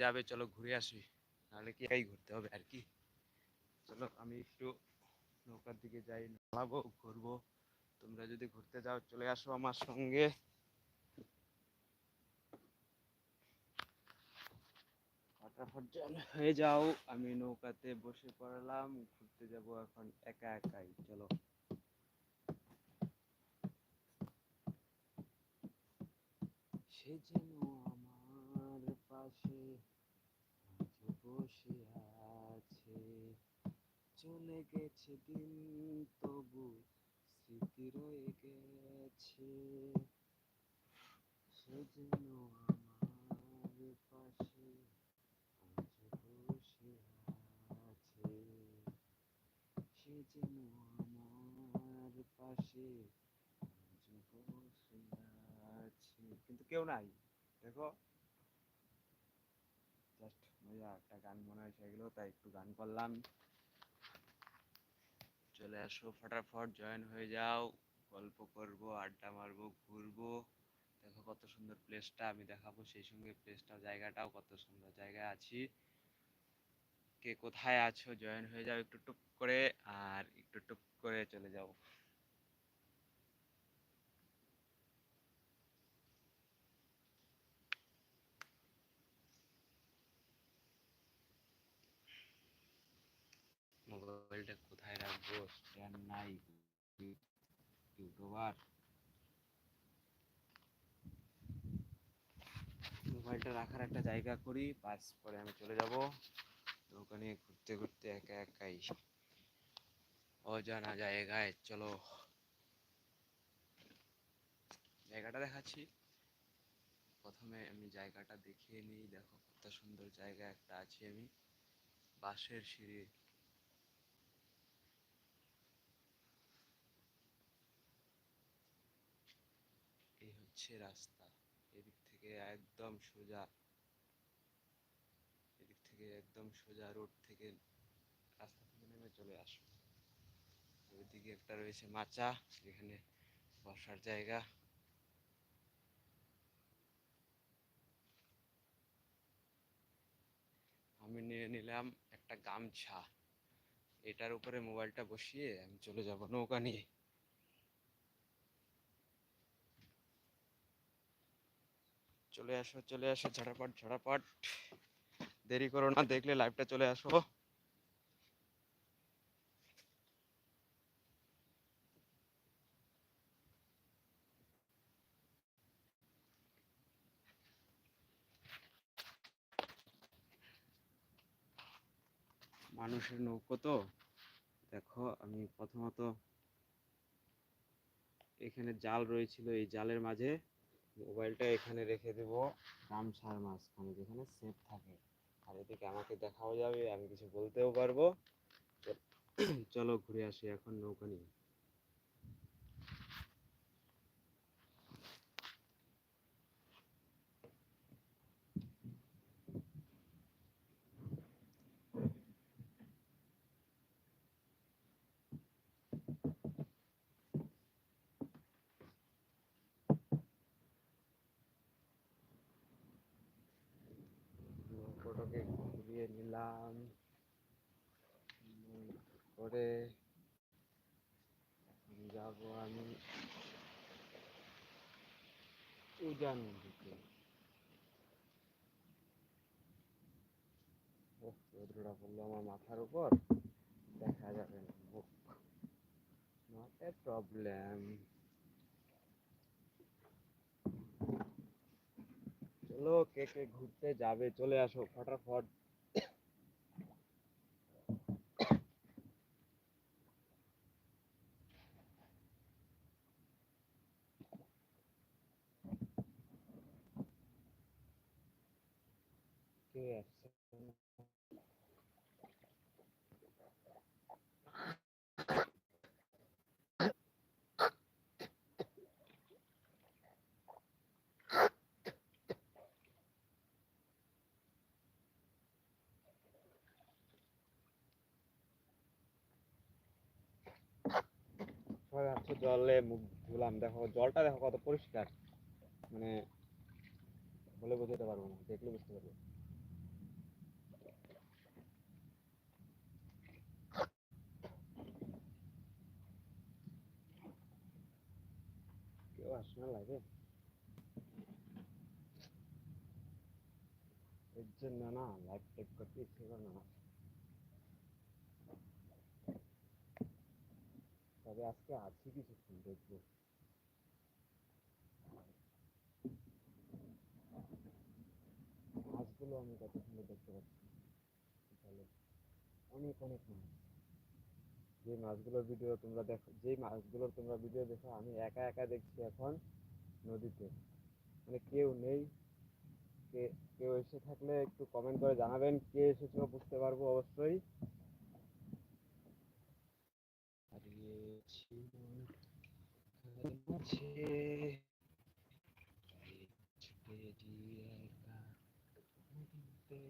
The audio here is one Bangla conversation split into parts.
যাবে, চলো ঘুরে আসি। নাহলে কি একাই ঘুরতে হবে আর কি? চলো, আমি একটু নৌকার দিকে যাই, নামাবো, ঘুরবো। তোমরা যদি ঘুরতে যাও, চলে আসো আমার সঙ্গে। হয়ে যাও, আমি নৌকাতে বসে পড়লাম, ঘুরতে যাব এখন একা একাই, চলো। সেই আমার আজ বসে আছে। চলে গেছে দিন, তবু স্মৃতি রয়ে গেছে। সে যেন আমার পাশে আজ বসে আছে। সে যেন আমার পাশে আজ বসে আছে। কিন্তু কেউ নাই। দেখো গান মনে হয়েছে এগুলো তাই একটু গান করলাম। চলে আসো ফটাফট জয়েন হয়ে যাও। গল্প করব, আড্ডা মারবো, ঘুরবো। দেখো কত সুন্দর প্লেসটা আমি দেখাবো সেই সঙ্গে প্লেসটা জায়গাটাও, কত সুন্দর জায়গায় আছি। কে কোথায় আছো জয়েন হয়ে যাও একটু টুক করে, আর একটু টুক করে চলে যাও। মোবাইলটা কোথায় রাখব? স্ট্যান্ড নাই। ইউটিউবার। মোবাইলটা রাখার একটা জায়গা করি পরে আমি চলে যাব। নিয়ে ঘুরতে ঘুরতে একা একাই। অজানা জায়গায়, চলো। জায়গাটা দেখাচ্ছি। প্রথমে আমি জায়গাটা দেখিয়ে নিই। দেখো কত সুন্দর জায়গা একটা আছি আমি। বাঁশের সিঁড়ি। হচ্ছে রাস্তা। এদিক থেকে একদম সোজা, এদিক থেকে একদম সোজা রোড থেকে রাস্তা থেকে নেমে চলে আসো। ওইদিকে একটা রয়েছে মাচা, যেখানে বসার জায়গা। আমি নিয়ে নিলাম একটা গামছা। এটার উপরে মোবাইলটা বসিয়ে আমি চলে যাব নৌকা নিয়ে। চলে আসো চলে আসো ঝটাপট ঝটাপট দেরি করো না, দেখলে লাইভটা চলে আসো। মানুষের নৌকো তো। দেখো, আমি প্রথমত এখানে জাল রয়েছিল, এই জালের মাঝে মোবাইলটা এখানে রেখে দেব। গামছার মাঝখানে যেখানে সেফ থাকে। আর এদিকে আমাকে দেখাও যাবে, আমি কিছু বলতেও পারব। চলো ঘুরে আসি এখন নৌকা নিয়ে। ঘুরিয়ে নিলাম করে আমি উজান দিকে পড়ল আমার মাথার উপর দেখা যাবে না নট এ প্রবলেম চলো কে কে ঘুরতে যাবে চলে আসো ফটাফট কে জলে মুখ ধুলাম। দেখো, জলটা দেখো কত পরিষ্কার। মানে বলে বোঝাতে পারব না, দেখলে বুঝতে পারবে। আসনা লাগে এর জন্য না লাইভ টেক করতে ইচ্ছে না তবে আজকে আছি কিছুক্ষণ দেখব মাছগুলো আমি কত সুন্দর দেখতে পাচ্ছি অনেক অনেক মাছ যে মাছগুলোর ভিডিও তোমরা দেখো, যেই মাছগুলোর তোমরা ভিডিও দেখো, আমি একা একা দেখছি এখন নদীতে। মানে কেউ নেই, কে, কেউ এসে থাকলে একটু কমেন্ট করে জানাবেন, কে এসেছ বুঝতে পারব অবশ্যই। হারিয়েছি মন কার মাঝে ছুটে গিয়ে একা নদীতে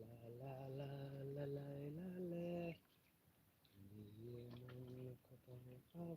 লা লা লা লা লা লা লা দিয়ে মন কোথায়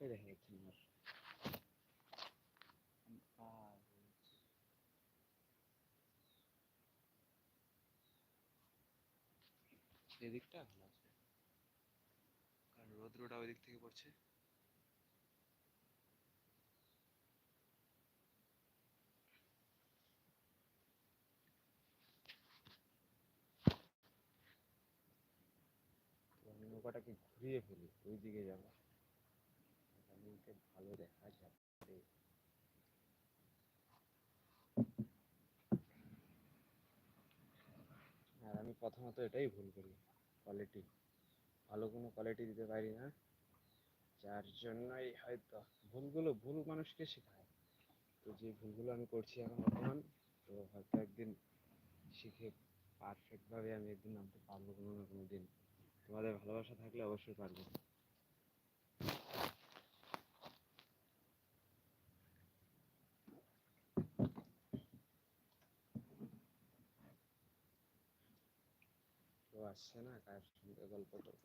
মুখটাই দেখা যাচ্ছে আমার এদিকটা? ভালো আছে কারণ রৌদ্রটা ওই দিক থেকে পড়ছে। নৌকাটাকে ঘুরিয়ে ফেলি ওই দিকে যাব। ভালো দেখা যাবে। আর আমি প্রথমত এটাই ভুল করি কোয়ালিটি ভালো কোনো কোয়ালিটি দিতে পারি না, যার জন্যই হয়তো ভুলগুলো ভুল মানুষকে শেখায়। তো যে ভুলগুলো আমি করছি এখন বর্তমান, তো হয়তো একদিন শিখে পারফেক্টভাবে আমি একদিন নামতে পারব কোনো না কোনো দিন। তোমাদের ভালোবাসা থাকলে অবশ্যই পারব কেউ আসছে না কার সঙ্গে গল্প করব?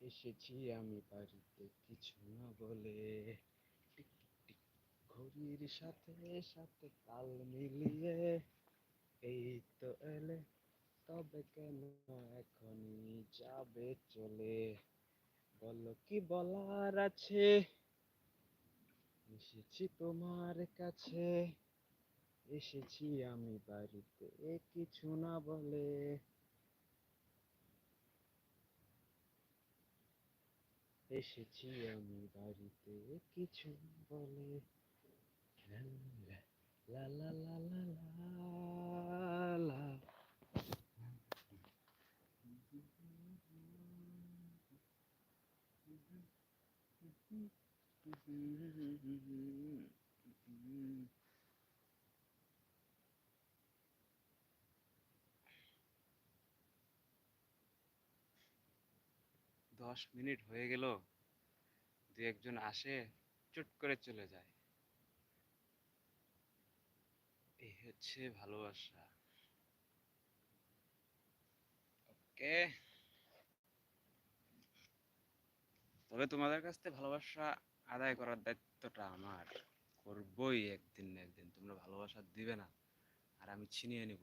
এসেছি আমি বাড়িতে, কিছু না বলে। ঘড়ির সাথে সাথে তাল মিলিয়ে এই তো এলে, তবে কেন এখনই যাবে চলে? বলো কি বলার আছে? এসেছি তোমার কাছে। এসেছি আমি বাড়িতে কিছু না বলে। এসেছি আমি বাড়িতে কিছু বলে। লা লা লা। দশ মিনিট হয়ে গেল। দু একজন আসে, চুট করে চলে যায়। এই হচ্ছে ভালোবাসা। ওকে। তবে তোমাদের কাছ থেকে ভালোবাসা আদায় করার দায়িত্বটা আমার। করবই একদিন না একদিন, তোমরা ভালোবাসা দিবে না। আর আমি ছিনিয়ে নিব।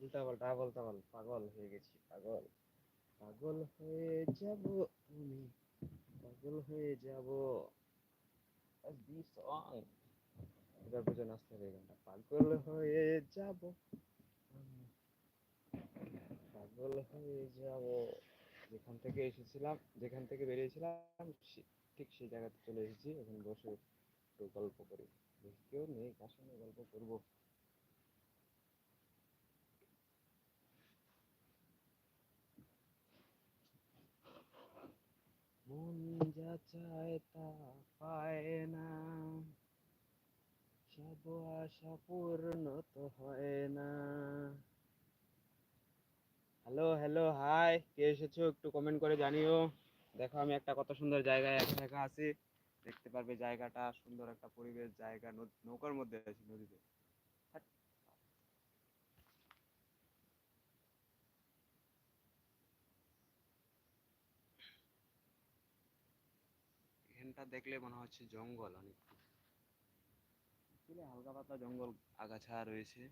উল্টা পাল্টা বলতে বল পাগল হয়ে গেছি, পাগল। পাগল হয়ে যাব আমি, পাগল হয়ে যাব। পাগল হয়ে যাব পাগল হয়ে যাব। যেখান থেকে এসেছিলাম, যেখান থেকে বেরিয়েছিলাম ঠিক সেই জায়গাতে চলে এসেছি। এখন বসে একটু গল্প করি। কেউ নেই, কার সঙ্গে গল্প করব? মন যা চায় তা পায় না। সব আশা পূর্ণ তো হয় না। হ্যালো হ্যালো হাই কে এসেছ একটু কমেন্ট করে জানিও। দেখো, আমি একটা কত সুন্দর জায়গায় একা একা আছি। দেখতে পারবে জায়গাটা সুন্দর একটা পরিবেশ, জায়গা নৌকার মধ্যে আছি নদীতে। এখানটা দেখলে মনে হচ্ছে জঙ্গল অনেক হালকা পাতলা জঙ্গল আগাছা রয়েছে।